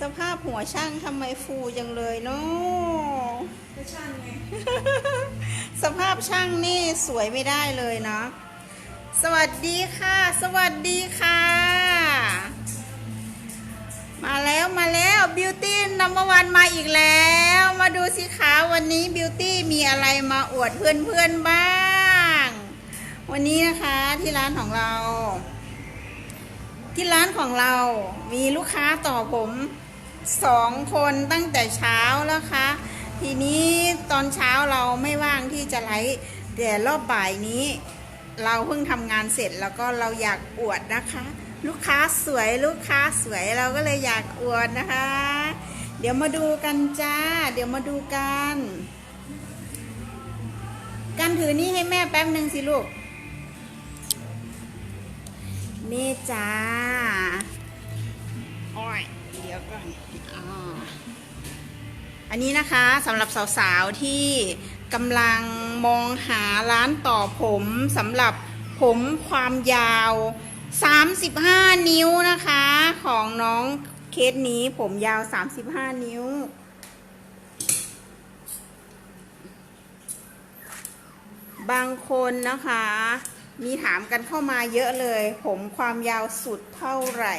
สภาพหัวช่างทำไมฟูจังเลยเนาะก็ช่างไง สภาพช่างนี่สวยไม่ได้เลยเนาะ สวัสดีค่ะ สวัสดีค่ะ มาแล้วมาแล้วบิวตี้นัมเบอร์วันมาอีกแล้ว มาดูสิคะวันนี้บิวตี้มีอะไรมาอวดเพื่อนเพื่อนๆบ้าง วันนี้นะคะที่ร้านของเราที่ร้านของเรามีลูกค้าต่อผม สองคนตั้งแต่เช้าแล้วคะทีนี้ตอนเช้าเราไม่ว่างที่จะไลฟ์แต่รอบบ่ายนี้ เราเพิ่งทำงานเสร็จแล้วก็เราอยากอวดนะคะ ลูกค้าสวยลูกค้าสวยเราก็เลยอยากอวดนะคะ เดี๋ยวมาดูกันจ้า เดี๋ยวมาดูกันกันถือนี่ให้แม่แป๊บหนึ่งสิลูกนี่จ้าอ้ย เดี๋ยวก่อนอ่าอันนี้นะคะสำหรับสาวๆที่กำลังมองหาร้านต่อผมสำหรับผมความยาว 35 นิ้วนะคะ ของน้องเคสนี้ผมยาว 35 นิ้ว บางคนนะคะ มีถามกันเข้ามาเยอะเลย ผมความยาวสุดเท่าไหร่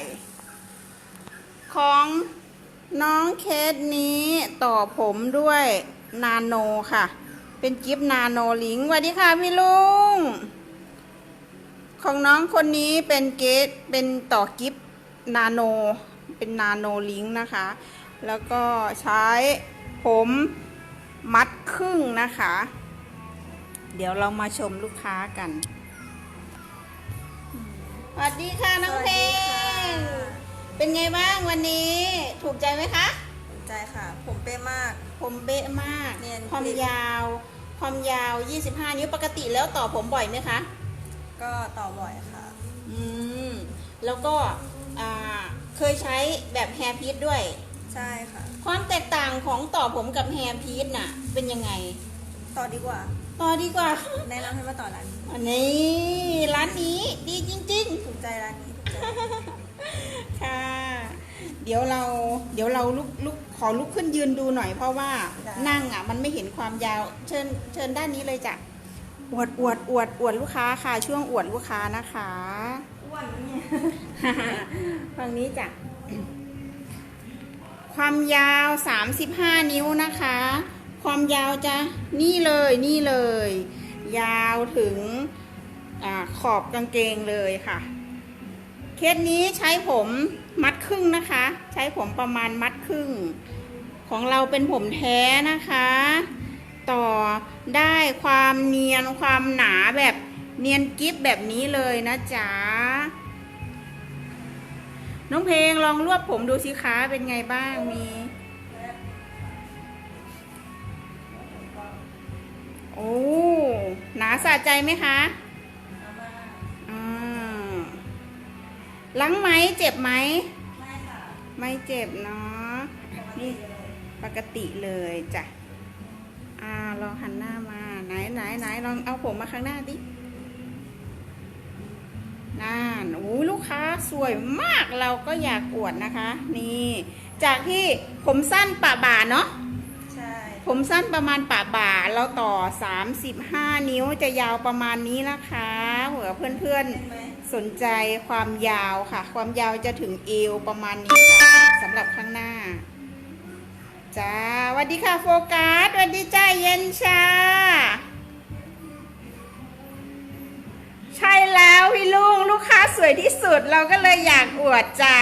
ของน้องเคสนี้ต่อผมด้วยนาโนค่ะ เป็นกิฟนาโนลิงสวัสดีค่ะพี่ลุง ของน้องคนนี้เป็นเกสเป็นต่อกิฟนาโน เป็นนาโนลิงนะคะ แล้วก็ใช้ผมมัดครึ่งนะคะ เดี๋ยวเรามาชมลูกค้ากัน สวัสดีค่ะน้องเพลง เป็นไงบ้างวันนี้ถูกใจไหมคะสนใจค่ะ ผมเป๊ะมาก ผมเบ๊ะมากเนียนความยาว ความยาว 25 นิ้วปกติแล้วต่อผมบ่อยไหมคะ ก็ต่อบ่อยค่ะ อืม แล้วก็อ่าเคยใช้แบบแฮร์พีทด้วย ใช่ค่ะ ความแตกต่างของต่อผมกับแฮร์พีทน่ะ เป็นยังไง ต่อดีกว่า ต่อดีกว่า แนะนำให้มาต่อร้านนี้อันนี้ร้านนี้ดีจริง ๆ ถูกใจร้านนี้ถูกใจ ค่ะ เดี๋ยวเราเดี๋ยวเราลุกลุกขอลุกขึ้นยืนดูหน่อยเพราะว่านั่งอะมันไม่เห็นความยาวเชิญเชิญด้านนี้เลยจ้ะอวดอวดอวดอวดลูกค้าค่ะ ช่วงอวดลูกค้านะคะ อ้วนนะเนี่ยฝั่งนี้จ้ะ ความยาว 35 นิ้วนะคะ ความยาวจะนี่เลยนี่เลย ยาวถึงอาขอบกางเกงเลยค่ะ เคสนี้ใช้ผมมัดครึ่งนะคะ ใช้ผมประมาณมัดครึ่ง ของเราเป็นผมแท้นะคะ ต่อได้ความเนียนความหนาแบบเนียนกิฟแบบนี้เลยนะจ๊ะน้องเพลงลองรวบผมดูสิคะเป็นไงบ้างมี โอ้ หนาสะใจไหมคะ ล้างไหมเจ็บไหมไม่ค่ะไม่เจ็บเนาะนี่ปกติเลยจ้ะอ่าลองหันหน้ามาไหนไหนไหนลองเอาผมมาข้างหน้าดินั่นโอ้ยลูกค้าสวยมากเราก็อยากอวดนะคะ นี่ จากที่ผมสั้นปะบ่าเนาะใช่ผมสั้นประมาณปะบ่าเราต่อ 35 นิ้วจะยาวประมาณนี้นะคะเผื่อเพื่อนเห็นไหมๆ สนใจความยาวค่ะ ความยาวจะถึงเอวประมาณนี้ค่ะสำหรับข้างหน้าจ้าสวัสดีค่ะโฟกัสสวัสดีจ้าเย็นชา ใช่แล้วพี่ลุงลูกค้าสวยที่สุดเราก็เลยอยากอวดจ้า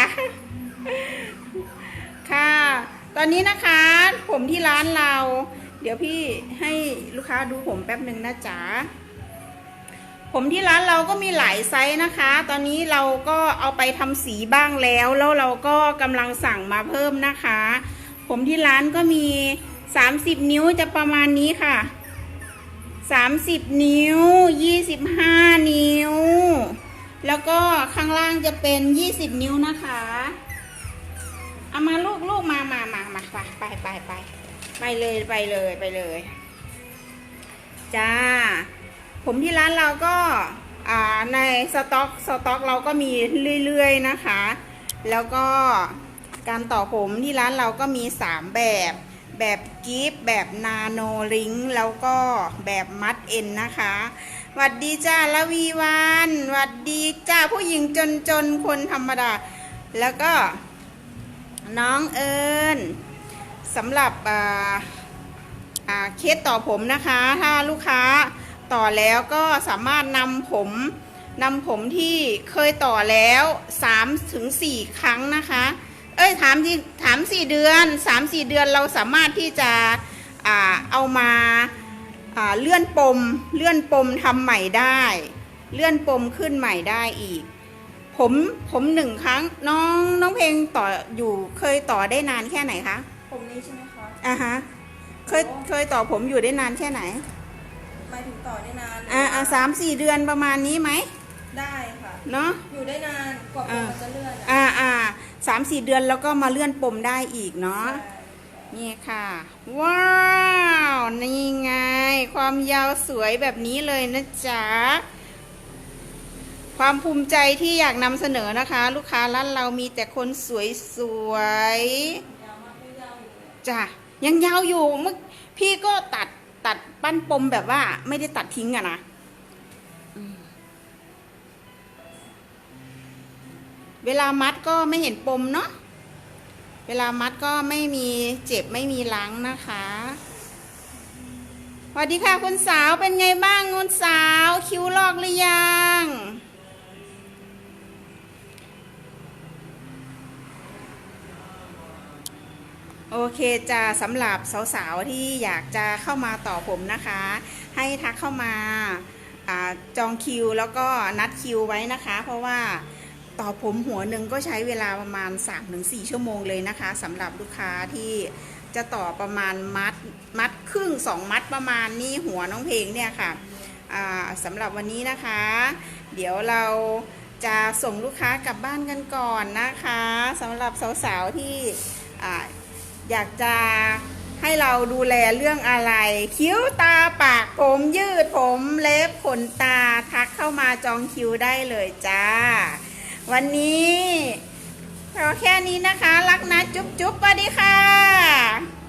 ค่ะ ตอนนี้นะคะผมที่ร้านเรา เดี๋ยวพี่ให้ลูกค้าดูผมแป๊บหนึ่งนะจ๊ะ ผมที่ร้านเราก็มีหลายไซส์นะคะ ตอนนี้เราก็เอาไปทำสีบ้างแล้ว แล้วเราก็กำลังสั่งมาเพิ่มนะคะ ผมที่ร้านก็มี 30 นิ้วจะประมาณนี้ค่ะ 30 นิ้ว 25 นิ้ว แล้วก็ข้างล่างจะเป็น 20 นิ้วนะคะเอามาลูกลูกมามามามาไปไปไปไปไปเลยไปเลยไปเลย จ้า ผมที่ร้านเราก็ในสต็อกสต็อกเราก็มีเรื่อยๆนะคะ แล้วก็การต่อผมที่ร้านเราก็มี 3 แบบ แบบกิฟต์แบบนาโนลิงแล้วก็แบบมัดเอ็นนะคะหวัดดีจ้าละวีวันหวัดดีจ้าผู้หญิงจนจนๆคนธรรมดา แล้วก็น้องเอิญสำหรับอาอาเคสต่อผมนะคะ ถ้าลูกค้า ต่อแล้วก็สามารถนำผมนำผมที่เคยต่อแล้ว3ถึง4ครั้งนะคะ เอ้ยถามที่ถามสี่เดือนสามสี่เดือนเราสามารถที่จะอ่าเอามาอ่าเลื่อนปม เลื่อนปมทำใหม่ได้ เลื่อนปมขึ้นใหม่ได้อีก ผมผมหนึ่งครั้งน้องน้องเพลงต่ออยู่เคยต่อได้นานแค่ไหนคะผมนี้ใช่ไหมคะอะฮะเคยเคยต่อผมอยู่ได้นานแค่ไหน หมายถึงต่อได้นานอ่าอ่าสามสี่เดือนประมาณนี้ไหมได้ค่ะ เนาะอยู่ได้นานกว่าผมอ่ามันจะเลื่อนอะอ่าอ่าสามสี่เดือนแล้วก็มาเลื่อนปมได้อีกเนาะใช่นี่ค่ะ ว้าวนี่ไง ความยาวสวยแบบนี้เลยนะจ๊ะความภูมิใจที่อยากนำเสนอนะคะ ลูกค้าร้านเรามีแต่คนสวยสวยๆจ้ะยังยาวอยู่เมื่อพี่ก็ตัด ตัดปั้นปมแบบว่าไม่ได้ตัดทิ้งอะนะอืมเวลามัดก็ไม่เห็นปมเนาะเวลามัดก็ไม่มีเจ็บไม่มีล้างนะคะสวัสดีค่ะคุณสาวเป็นไงบ้างคุณสาว คิ้วลอกหรือยัง โอเคจะสำหรับสาวๆที่อยากจะเข้ามาต่อผมนะคะ ให้ทักเข้ามาอาจองคิวแล้วก็นัดคิวไว้นะคะ เพราะว่าต่อผมหัวหนึ่งก็ใช้เวลาประมาณ 3-4 ชั่วโมงเลยนะคะสำหรับลูกค้าที่จะต่อประมาณมัดมัดครึ่ง2มัดประมาณนี้หัวน้องเพลงเนี่ยค่ะสำหรับวันนี้นะคะ เดี๋ยวเราจะส่งลูกค้ากลับบ้านกันก่อนนะคะสำหรับสาวๆที่ อยากจะให้เราดูแลเรื่องอะไร คิ้วตาปากผมยืดผมเล็บขนตาทักเข้ามาจองคิวได้เลยจ้า วันนี้เราแค่นี้นะคะ รักนะจุ๊บจุ๊บสวัสดีค่ะ